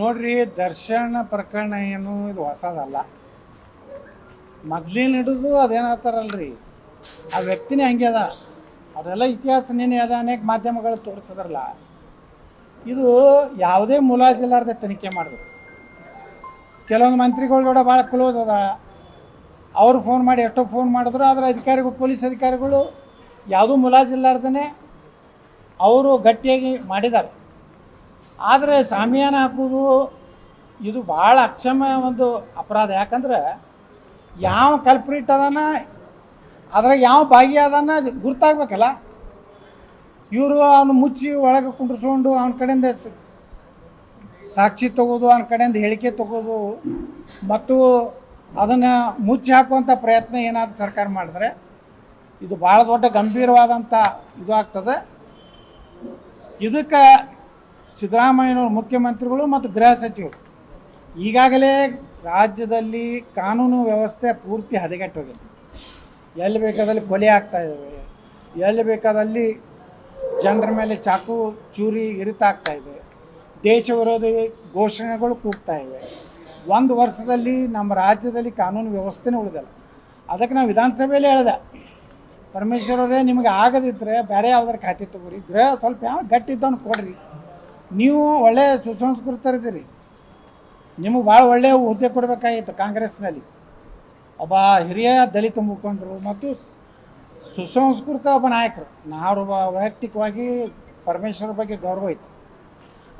ನೋಡ್ರಿ, ದರ್ಶನ ಪ್ರಕರಣ ಏನು ಇದು ಹೊಸದಲ್ಲ. ಮೊದ್ಲಿನ ಹಿಡಿದು ಅದೇನಾಗ್ತಾರಲ್ರಿ ಆ ವ್ಯಕ್ತಿನೇ ಹಂಗೆ ಅದ. ಅದೆಲ್ಲ ಇತಿಹಾಸ ನೀನು ಎಲ್ಲ ಅನೇಕ ಮಾಧ್ಯಮಗಳು ತೋರಿಸಿದ್ರಲ್ಲ. ಇದು ಯಾವುದೇ ಮುಲಾಜಿಲ್ಲಾರ್ದೆ ತನಿಖೆ ಮಾಡಿದ್ರು ಕೆಲವೊಂದು ಮಂತ್ರಿಗಳ ಕೂಡ ಭಾಳ ಕ್ಲೋಸ್ ಅದ. ಅವ್ರು ಫೋನ್ ಮಾಡಿ ಎಷ್ಟೋ ಫೋನ್ ಮಾಡಿದ್ರು, ಆದರೆ ಅಧಿಕಾರಿಗಳು, ಪೊಲೀಸ್ ಅಧಿಕಾರಿಗಳು ಯಾವುದೂ ಮುಲಾಜಿಲ್ಲಾರ್ದೇ ಅವರು ಗಟ್ಟಿಯಾಗಿ ಮಾಡಿದ್ದಾರೆ. ಆದರೆ ಸಾಮಿಯಾನ ಹಾಕೋದು ಇದು ಭಾಳ ಅಕ್ಷಮ ಒಂದು ಅಪರಾಧ. ಯಾಕಂದ್ರೆ ಯಾವ ಕಲ್ಪ್ರಿಟ್ ಅದಾನ ಅದ್ರಾಗ ಯಾವ ಭಾಗಿಯಾದನ ಗುರ್ತಾಗ್ಬೇಕಲ್ಲ? ಇವರು ಅವನು ಮುಚ್ಚಿ ಒಳಗೆ ಕುಂಡ್ರಿಸ್ಕೊಂಡು ಅವನ ಕಡೆಯಿಂದ ಸಾಕ್ಷಿ ತಗೋದು, ಅವನ ಕಡೆಯಿಂದ ಹೇಳಿಕೆ ತಗೋದು, ಮತ್ತು ಅದನ್ನು ಮುಚ್ಚಿ ಹಾಕುವಂಥ ಪ್ರಯತ್ನ ಏನಾದರೂ ಸರ್ಕಾರ ಮಾಡಿದ್ರೆ ಇದು ಭಾಳ ದೊಡ್ಡ ಗಂಭೀರವಾದಂಥ ಇದು ಆಗ್ತದೆ. ಇದಕ್ಕೆ ಸಿದ್ದರಾಮಯ್ಯನವರು ಮುಖ್ಯಮಂತ್ರಿಗಳು ಮತ್ತು ಗೃಹ ಸಚಿವರು. ಈಗಾಗಲೇ ರಾಜ್ಯದಲ್ಲಿ ಕಾನೂನು ವ್ಯವಸ್ಥೆ ಪೂರ್ತಿ ಹದಗೆಟ್ಟೋಗಿದೆ. ಎಲ್ಲಿ ಬೇಕಾದಲ್ಲಿ ಕೊಲೆ ಆಗ್ತಾ ಇದ್ದಾವೆ ಎಲ್ಲಿ ಬೇಕಾದಲ್ಲಿ ಜನರ ಮೇಲೆ ಚಾಕು ಚೂರಿ ಇರಿತಾಗ್ತಾ ಇದೆ. ದೇಶ ವಿರೋಧಿ ಘೋಷಣೆಗಳು ಕೂಗ್ತಾ ಇವೆ. ಒಂದು ವರ್ಷದಲ್ಲಿ ನಮ್ಮ ರಾಜ್ಯದಲ್ಲಿ ಕಾನೂನು ವ್ಯವಸ್ಥೆನೇ ಉಳಿದಲ್ಲ. ಅದಕ್ಕೆ ನಾವು ವಿಧಾನಸಭೆಯಲ್ಲಿ ಹೇಳಿದೆ. ಪರಮೇಶ್ವರವರೇ ನಿಮಗೆ ಆಗದಿದ್ದರೆ ಬೇರೆ ಯಾವ್ದಾರು ಖಾತೆ ತಗೋರಿ. ಗೃಹ ಸ್ವಲ್ಪ ಯಾವ ಗಟ್ಟಿದ್ದವನು ಕೊಡ್ರಿ. ನೀವು ಒಳ್ಳೆಯ ಸುಸಂಸ್ಕೃತರಿದ್ದೀರಿ ನಿಮಗೆ ಭಾಳ ಒಳ್ಳೆಯ ಹುದ್ದೆ ಕೊಡಬೇಕಾಗಿತ್ತು ಕಾಂಗ್ರೆಸ್ನಲ್ಲಿ. ಒಬ್ಬ ಹಿರಿಯ ದಲಿತ ಮುಖಂಡರು ಮತ್ತು ಸುಸಂಸ್ಕೃತ ಒಬ್ಬ ನಾಯಕರು. ನಾಡು ವೈಯಕ್ತಿಕವಾಗಿ ಪರಮೇಶ್ವರ ಬಗ್ಗೆ ಗೌರವ ಇತ್ತು.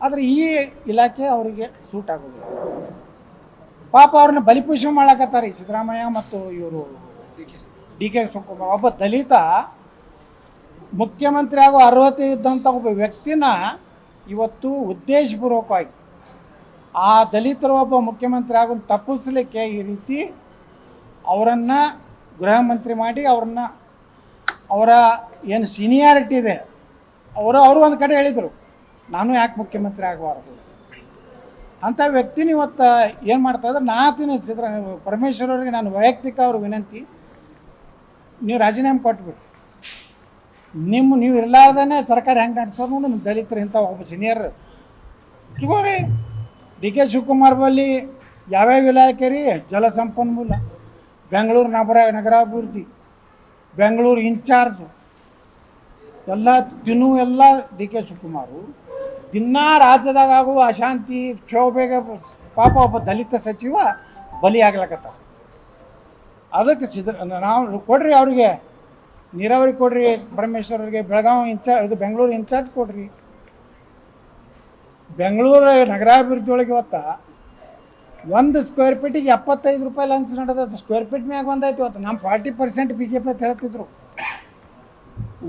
ಆದರೆ ಈ ಇಲಾಖೆ ಅವರಿಗೆ ಸೂಟ್ ಆಗೋದಿಲ್ಲ. ಪಾಪ ಅವ್ರನ್ನ ಬಲಿಪೂಷ ಮಾಡಕತ್ತಾರೆ ಸಿದ್ದರಾಮಯ್ಯ ಮತ್ತು ಇವರು ಡಿ ಕೆ ಶಿವಕುಮಾರ್. ಒಬ್ಬ ದಲಿತ ಮುಖ್ಯಮಂತ್ರಿ ಆಗೋ ಅರ್ಹತೆ ಇದ್ದಂಥ ಒಬ್ಬ ವ್ಯಕ್ತಿನ ಇವತ್ತು ಉದ್ದೇಶಪೂರ್ವಕವಾಗಿ ಆ ದಲಿತರು ಒಬ್ಬ ಮುಖ್ಯಮಂತ್ರಿ ಆಗೋಣ ತಪ್ಪಿಸ್ಲಿಕ್ಕೆ ಈ ರೀತಿ ಅವರನ್ನು ಗೃಹ ಮಂತ್ರಿ ಮಾಡಿ ಅವ್ರನ್ನ ಅವರ ಏನು ಸೀನಿಯಾರಿಟಿ ಇದೆ, ಅವರು ಅವರು ಒಂದು ಕಡೆ ಹೇಳಿದರು, ನಾನು ಯಾಕೆ ಮುಖ್ಯಮಂತ್ರಿ ಆಗಬಾರ್ದು? ಅಂಥ ವ್ಯಕ್ತಿನ ಇವತ್ತು ಏನು ಮಾಡ್ತಾ ಇದ್ರೆ ನಾತಿನ ಸಿದ್ದರ ಪರಮೇಶ್ವರ ಅವರಿಗೆ ನಾನು ವೈಯಕ್ತಿಕ ಅವ್ರ ವಿನಂತಿ, ನೀವು ರಾಜೀನಾಮೆ ಕೊಟ್ಬಿಡಿ. ನಿಮ್ಮ ನೀವು ಇರಲಾರ್ದೇ ಸರ್ಕಾರ ಹೆಂಗೆ ನಡೆಸೋದು ನಮ್ಮ ದಲಿತರು ಇಂಥ ಒಬ್ಬ ಸೀನಿಯರ್ ತಗೋರಿ, ಡಿ ಕೆ ಶಿವಕುಮಾರ್ ಬಲ್ಲಿ ಯಾವ್ಯಾವ ಇಲಾಖೆ ರೀ? ಜಲಸಂಪನ್ಮೂಲ ಬೆಂಗಳೂರು ನಗರ, ನಗರಾಭಿವೃದ್ಧಿ, ಬೆಂಗಳೂರು ಇನ್ಚಾರ್ಜ್. ಎಲ್ಲ ತಿನ್ನು ಎಲ್ಲ ಡಿ ಕೆ ಶಿವಕುಮಾರು. ದಿನಾ ರಾಜ್ಯದಾಗ ಆಗುವ ಅಶಾಂತಿ, ಕ್ಷೋಭೆಗೆ ಪಾಪ ಒಬ್ಬ ದಲಿತ ಸಚಿವ ಬಲಿ ಆಗ್ಲಕತ್ತ ಅದಕ್ಕೆ ಸಿದ್ಧ ನಾವು ಕೊಡ್ರಿ ಅವ್ರಿಗೆ. ನೀರಾವರಿ ಕೊಡ್ರಿ ಪರಮೇಶ್ವರ್ ಅವರಿಗೆ. ಬೆಳಗಾವಿ ಇನ್ಚಾರ್ಜ್ ಇದು ಬೆಂಗಳೂರು ಇನ್ಚಾರ್ಜ್ ಕೊಡ್ರಿ. ಬೆಂಗಳೂರು ನಗರಾಭಿವೃದ್ಧಿ ಒಳಗೆ ಇವತ್ತ ಒಂದು ಸ್ಕ್ವೇರ್ ಫೀಟಿಗೆ ಎಪ್ಪತ್ತೈದು ರೂಪಾಯಿ ಲಂಚ್ ನಡೆದ ಸ್ಕ್ವೇರ್ ಫೀಟ್ ಮ್ಯಾಗ ಒಂದಾಯ್ತು ಇವತ್ತು. ನಮ್ಮ forty percent B J P ಅಂತ ಹೇಳ್ತಿದ್ರು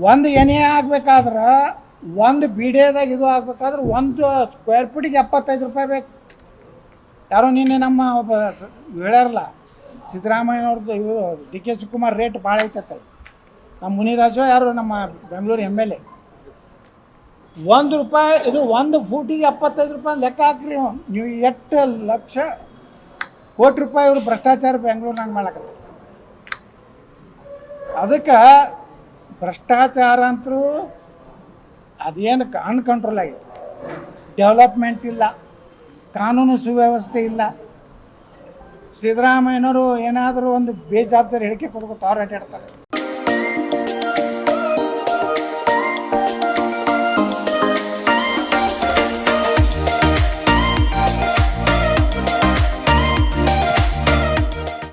ಒಂದು ಎನೆ ಆಗ್ಬೇಕಾದ್ರೆ, ಒಂದು ಬಿಡಿಯೋದಾಗ ಇದು ಆಗ್ಬೇಕಾದ್ರೆ ಒಂದು ಸ್ಕ್ವೇರ್ ಫೀಟಿಗೆ ಎಪ್ಪತ್ತೈದು ರೂಪಾಯಿ ಬೇಕು. ಯಾರೋ ನಿನ್ನೆ ನಮ್ಮ ಒಬ್ಬ ಸ- ಹೇಳ್ಯಾರಲ್ಲ ಸಿದ್ದರಾಮಯ್ಯನವ್ರದ್ದು ಇವರು ಡಿ ಕೆ ಶಿವಕುಮಾರ್ ರೇಟ್ ಭಾಳ ಐತತ್ತಲ್ಲ ನಮ್ಮ ಮುನಿರಾಜು ಯಾರು? ನಮ್ಮ ಬೆಂಗಳೂರು ಎಂ ಎಲ್ ಎ. ಒಂದು ರೂಪಾಯಿ, ಇದು ಒಂದು ಫೂಟಿಗೆ ಎಪ್ಪತ್ತೈದು ರೂಪಾಯಿ ಲೆಕ್ಕ ಹಾಕ್ರಿ. ನೀವು ಎಷ್ಟು ಲಕ್ಷ, ಕೋಟಿ ರೂಪಾಯಿ ಇವರು ಭ್ರಷ್ಟಾಚಾರ ಬೆಂಗಳೂರಿನಾಗ ಮಾಡಕತ್ತ ಅದಕ್ಕೆ ಭ್ರಷ್ಟಾಚಾರ ಅಂತರೂ ಅದೇನು ಅನ್ಕಂಟ್ರೋಲ್ ಆಗಿದೆ. ಡೆವಲಪ್ಮೆಂಟ್ ಇಲ್ಲ. ಕಾನೂನು ಸುವ್ಯವಸ್ಥೆ ಇಲ್ಲ. ಸಿದ್ದರಾಮಯ್ಯನವರು ಏನಾದರೂ ಒಂದು ಬೇಜವಾಬ್ದಾರಿ ಹೇಳಿಕೆ ಕೊಡ್ಬೇಕು ಅವ್ರು ಅಡ್ಡಾಡ್ತಾರೆ